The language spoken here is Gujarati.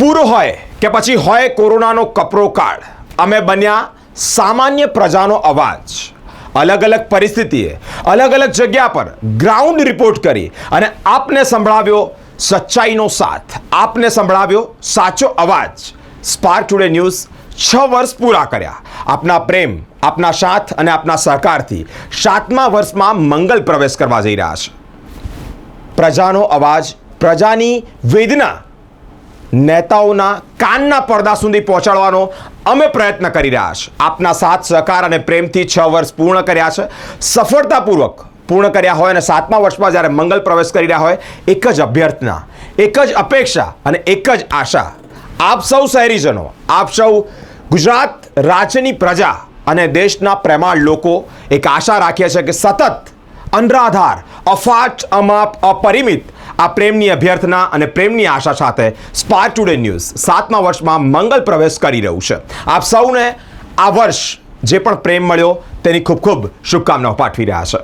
પૂરો હોય કે પછી હોય કોરોનાનો કપરો કાળ. અમે બન્યા સામાન્ય પ્રજાનો અવાજ. અલગ અલગ પરિસ્થિતિએ, અલગ અલગ જગ્યા પર ગ્રાઉન્ડ રિપોર્ટ કરી અને આપને સંભળાવ્યો સચ્ચાઈનો સાથ. આપને સંભળાવ્યો સાચો અવાજ. સ્પાર્ક ટુડે ન્યૂઝ છ વર્ષ પૂરા કર્યા. આપના પ્રેમ, આપના સાથ અને આપના સહકારથી સાતમા વર્ષમાં મંગલ પ્રવેશ કરવા જઈ રહ્યા છે. પ્રજાનો અવાજ, પ્રજાની વેદના નેતાઓના કાનના પડદા સુધી પહોંચાડવાનો અમે પ્રયત્ન કરી રહ્યા છે. આપના સાથ, સહકાર અને પ્રેમથી છ વર્ષ પૂર્ણ કર્યા છે. સફળતાપૂર્વક પૂર્ણ કર્યા હોય અને સાતમા વર્ષમાં જ્યારે મંગલ પ્રવેશ કરી રહ્યા હોય, એક જ અભ્યર્થના, એક જ અપેક્ષા અને એક જ આશા. આપ સૌ શહેરીજનો, આપ સૌ ગુજરાત રાજ્યની પ્રજા અને દેશના પ્રેમાળ લોકો એક આશા રાખીએ છીએ કે સતત અનરાધાર, અફાટ, અમાપ, અપરિમિત આ પ્રેમની અભ્યર્થના અને પ્રેમની આશા સાથે સ્પાર ટુડે ન્યૂઝ સાતમા વર્ષમાં મંગલ પ્રવેશ કરી રહ્યું છે. આપ સૌને આ વર્ષ જે પણ પ્રેમ મળ્યો તેની ખૂબ ખૂબ શુભકામનાઓ પાઠવી રહ્યા છે.